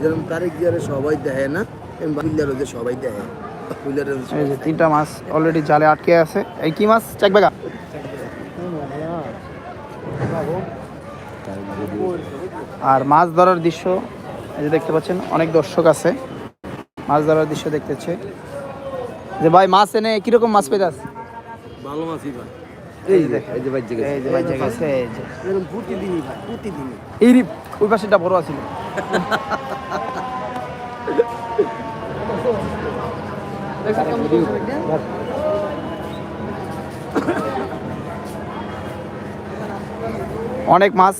যেরকম তারিখ জিয়ারে সবাই দেয় না এরকম বুইলারও যে সবাই দেয় এই যে তিনটা মাছ অলরেডি জালে আটকে আছে। এই কি মাছ? চেক বেগা। আর মাছ ধরার দৃশ্য এই যে দেখতে পাচ্ছেন অনেক দর্শক আছে। মাছ ধরার দৃশ্য দেখতেছে। যে ভাই মাছ এনে কীরকম মাছ পেয়ে যাচ্ছে ভালো মাছই ভাই এই যে এই যে বাজ্যে এই যে ভাই জায়গা এই যে। এরকম প্রতিদিনই ভাই প্রতিদিনই। এই রিপ ওই পাশেটা বড় আছিল অনেক মাছ।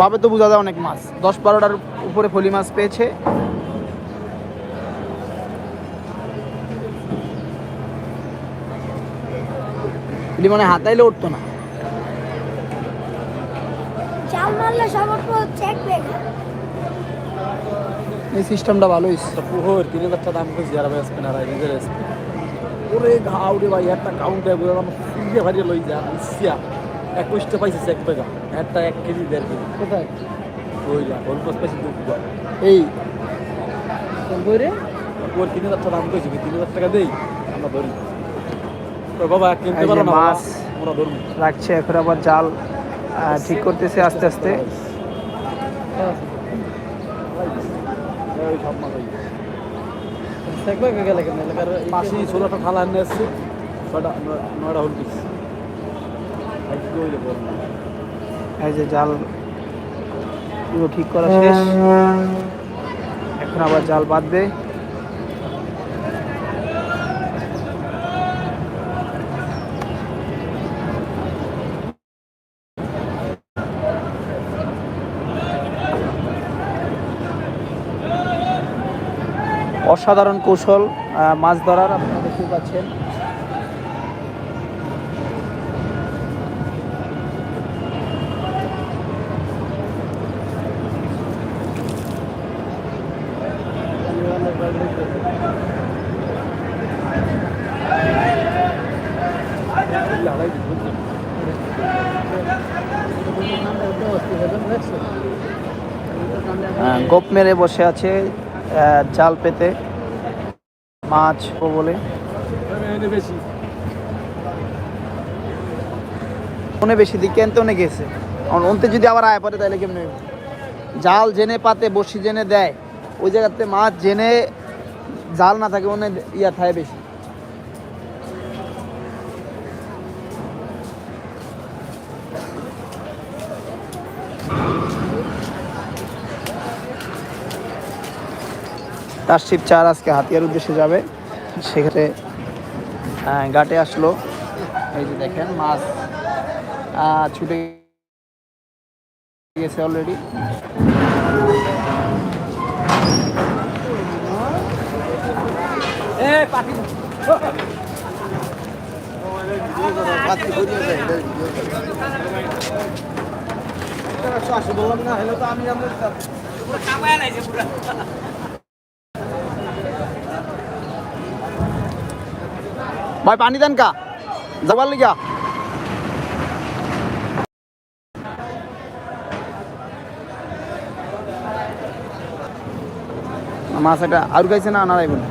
ভাবে তো বোঝা যায় অনেক মাছ। দশ বারোটার উপরে ফলি মাছ পেয়েছে। এটি মানে হাতাইলে উঠতো না। জাল মারলে সবার পর চেক এই সিস্টেমটা ভালো হয়েছে পুহর তিন হাজার টাকা দাম করেছি আর ভাই স্পিনার আই নিজের ওরে ঘাউ রে ভাই একটা কাউন্ট দেয় বুঝলাম ফুলিয়ে ভারিয়ে লই যা ইসিয়া একুশটা পাইছিস এক টাকা একটা এক কেজি দেড় কেজি। কোথায়? ওই যা ওর পাশ পাইছি দু এই। ওর তিন হাজার টাকা দাম করেছি তিন হাজার টাকা দেই আমরা ধরি। বাবা কিনতে পারো না মাছ। মাছ আমরা ধরবো। রাখছে এখন আবার জাল ঠিক করতেছে আস্তে আস্তে। পাশে ছটা নয়টা হল পিস এই যে জাল পুরো ঠিক করা শেষ। এখন আবার জাল বাঁধবে। অসাধারণ কৌশল মাছ ধরার আপনারা দেখতে পাচ্ছেন। গোপ মেরে বসে আছে জাল পেতে। মাছ বলে। মনে বেশি দিকে আনতে অনেক গেছে। অন্তে যদি আবার আয় পড়ে তাহলে কেমনে জাল জেনে পাতে, বসি জেনে দেয়। ওই জায়গাতে মাছ জেনে জাল না থাকে অনেক ইয়া থাকে বেশি। তারশিব চার আজকে হাতিয়ার উদ্দেশ্যে যাবে। সেক্ষেত্রে ঘাটে আসলো। এই যে দেখেন মাছ ছুটে গেছে অলরেডি বললাম না হলে তো আমি আমরা ভাই পানি দেন কা। যাবার লিগা। মাছ এটা আর গাইছে না আনারাই বলে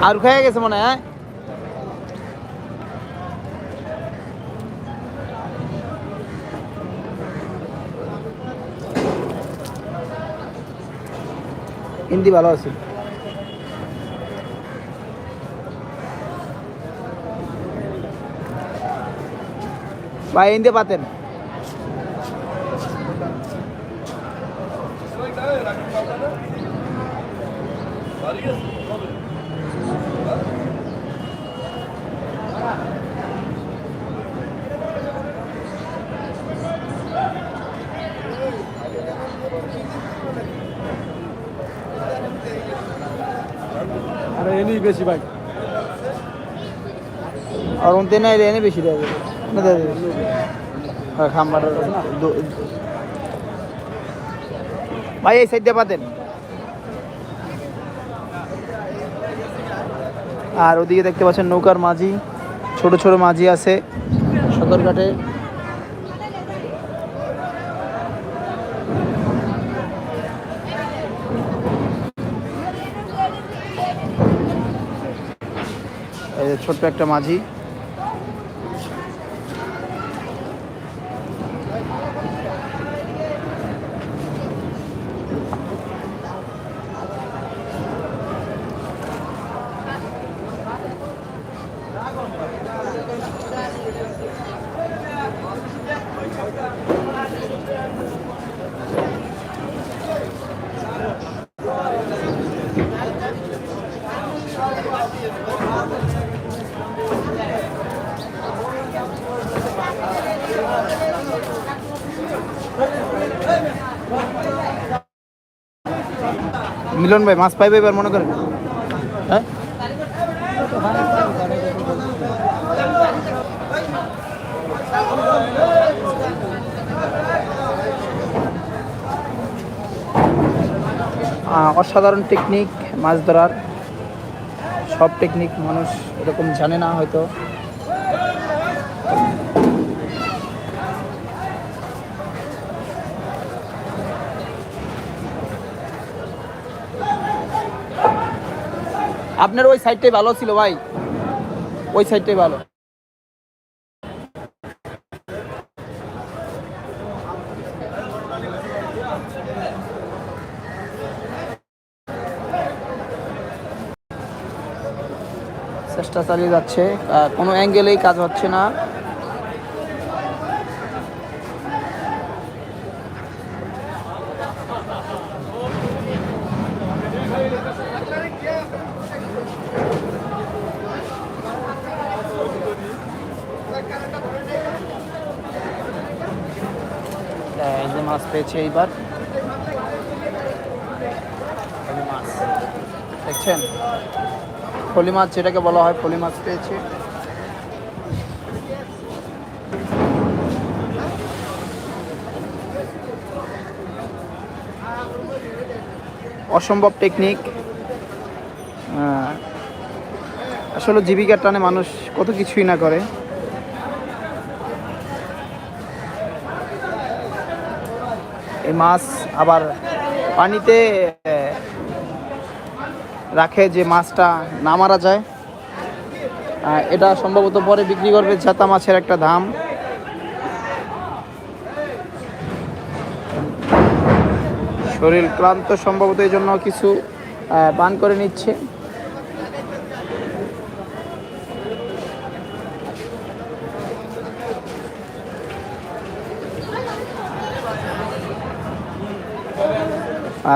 আর খেয়ে গেছে মনে হয় হ্যাঁ? হিন্দি ভালো আছে ভাই হিন্দি পাতেন এনেই বেশি ভাই। আর উনতে না এনে বেশি যাবে না হ্যাঁ, খাম্বার ভাই এই সাইডটা পাতেন আর ওদিকে দেখতে পাচ্ছেন নৌকার মাঝি ছোট ছোট মাঝি আছে। সদরঘাটে ছোট্ট একটা মাঝি। মিলন ভাই, মাছ পাইবে এবার মনে করেন? হ্যাঁ? অসাধারণ টেকনিক মাছ ধরার। সব টেকনিক মানুষ এরকম জানে না হয়তো। আপনার ওই সাইডটাই ভালো ছিল ভাই। ওই সাইডটাই ভালো। চেষ্টা চালিয়ে যাচ্ছে। কোনো অ্যাঙ্গেলেই কাজ হচ্ছে না এই যে এইবার। দেখছেন? ফলি মাছ যেটাকে বলা হয় ফলি মাছ পেয়েছে। অসম্ভব টেকনিক আসলে জীবিকার টানে মানুষ কত কিছুই না করে। এই মাছ আবার পানিতে রাখে যে মাছটা না মারা যায়। এটা সম্ভবত পরে বিক্রি করবে জাতা মাছের একটা দাম। শরীর ক্লান্ত সম্ভবত এই জন্য কিছু পান করে নিচ্ছে।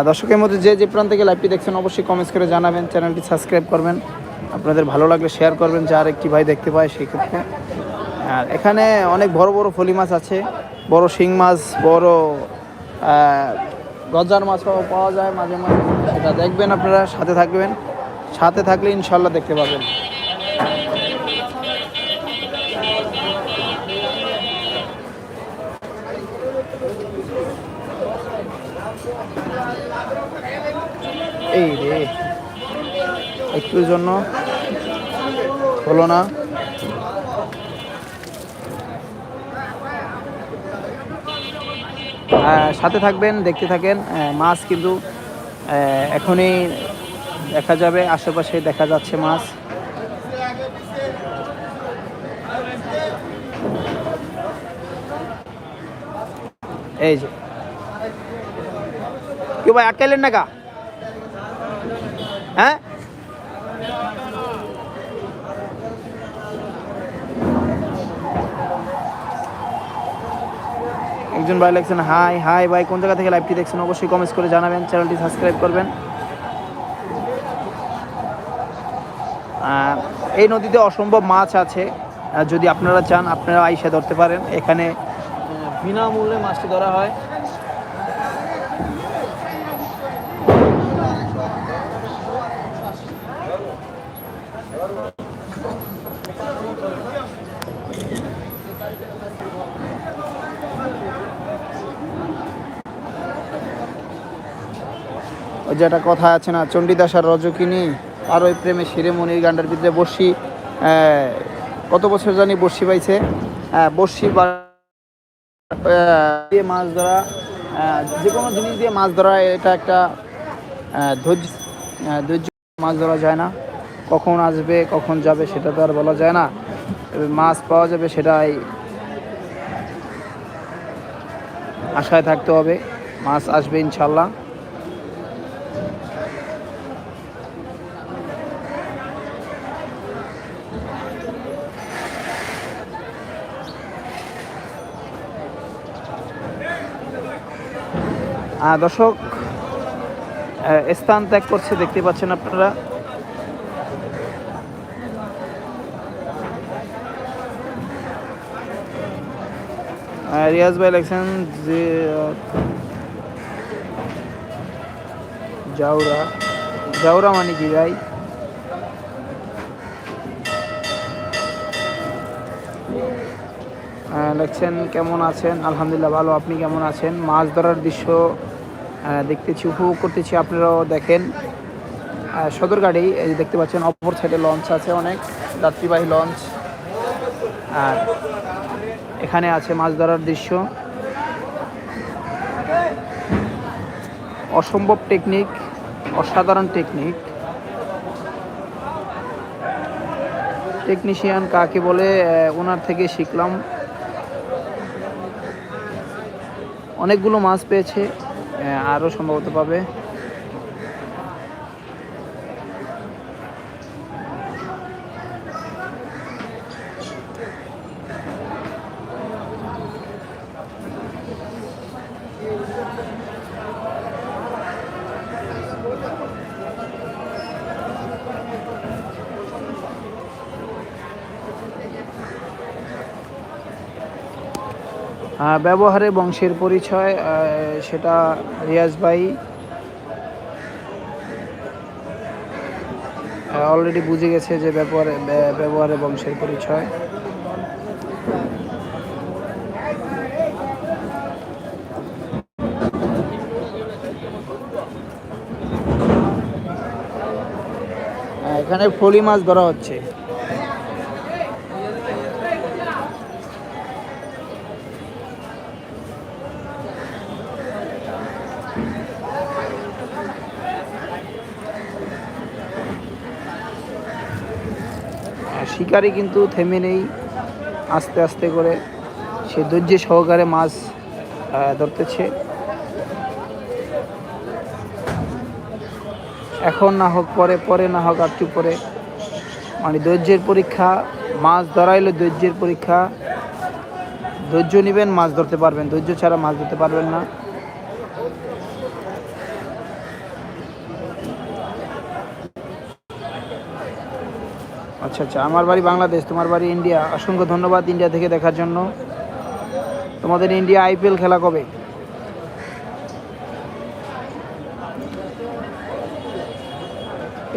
দর্শকের মধ্যে যে যে প্রান্ত থেকে লাইভটি দেখছেন, অবশ্যই কমেন্টস করে জানাবেন চ্যানেলটি সাবস্ক্রাইব করবেন। আপনাদের ভালো লাগলে শেয়ার করবেন, যার একটি ভাই দেখতে পায় সেই ক্ষেত্রে। আর এখানে অনেক বড় বড় ফলি মাছ আছে, বড় শিং মাছ, বড় গজার মাছও পাওয়া যায় মাঝে মাঝে, সেটা দেখবেন আপনারা, সাথে থাকবেন। সাথে থাকলে ইনশাল্লাহ দেখতে পাবেন। এই রে। একটুর জন্য হলো না। সাথে থাকবেন, দেখতে থাকেন। মাছ কিন্তু এখনই দেখা যাবে, আশেপাশে দেখা যাচ্ছে মাছ। এই যে। কি ভাই, আটকাইলেন না কা হ্যাঁ? একজন ভাই লাগছেন হাই হাই ভাই, কোন জায়গা থেকে লাইভটি দেখছেন? অবশ্যই কমেন্টস করে জানাবেন চ্যানেলটি সাবস্ক্রাইব করবেন। এই নদীতে অসম্ভব মাছ আছে। যদি আপনারা চান, আপনারা আইসা ধরতে পারেন। এখানে বিনামূল্যে মাছটি ধরা হয়। ওই যে একটা কথা আছে না চণ্ডীদাস আর রজকিনী আর ওই প্রেমে শিরে মনির গান্ডার ভিতরে বর্ষি কত বছর জানি বর্ষি পাইছে? বর্ষি বা দিয়ে মাছ ধরা যে কোনো জিনিস দিয়ে মাছ ধরা, এটা একটা ধৈর্য ধৈর্য, মাছ ধরা যায় না। কখন আসবে, কখন যাবে, সেটা তো আর বলা যায় না। মাছ পাওয়া যাবে সেটাই আশায় থাকতে হবে। মাছ আসবে ইনশাল্লাহ দর্শক স্থান ত্যাগ করছে, দেখতে পাচ্ছেন আপনারা। রিয়াজ ভাই লেখছেন যে জাউরা জাউরা মানে কি ভাই? লেখছেন, কেমন আছেন? আলহামদুলিল্লাহ, ভালো। আপনি কেমন আছেন? মাছ ধরার দৃশ্য দেখতেছি, উপভোগ করতেছি। আপনারাও দেখেন সদর এই দেখতে পাচ্ছেন, অপর সাইডে লঞ্চ আছে অনেক, যাত্রীবাহী লঞ্চ আর এখানে আছে মাছ ধরার দৃশ্য। অসম্ভব টেকনিক অসাধারণ টেকনিক টেকনিশিয়ান কাকে বলে ওনার থেকে শিখলাম। অনেকগুলো মাছ পেয়েছে। আরও সম্ভবত পাবে। ব্যবহারে বংশের পরিচয় সেটা রিয়াজ ভাই অলরেডি বুঝে গেছে যে ব্যবহারে, ব্য- ব্যবহারে বংশের পরিচয়। এখানে ফলি মাছ ধরা হচ্ছে। শিকারি কিন্তু থেমে নেই। আস্তে আস্তে করে সে ধৈর্য সহকারে মাছ ধরতেছে। এখন না হোক পরে পরে না হোক একটু পরে। মানে ধৈর্যের পরীক্ষা, মাছ ধরাইলে ধৈর্যের পরীক্ষা। ধৈর্য নেবেন, মাছ ধরতে পারবেন। ধৈর্য ছাড়া মাছ ধরতে পারবেন না। আচ্ছা আচ্ছা। আমার বাড়ি বাংলাদেশ, তোমার বাড়ি ইন্ডিয়া। অসংখ্য ধন্যবাদ ইন্ডিয়া থেকে দেখার জন্য। তোমাদের ইন্ডিয়া আইপিএল খেলা কবে?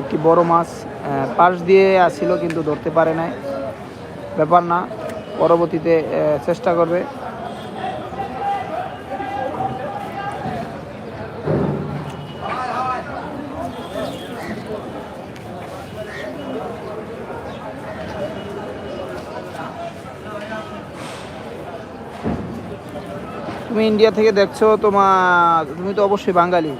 একটি বড় মাছ পাশ দিয়ে আসছিল কিন্তু ধরতে পারে নাই। ব্যাপার না, পরবর্তীতে চেষ্টা করবে। তুমি ইন্ডিয়া থেকে দেখছ তোমার তুমি তো অবশ্যই বাঙালি।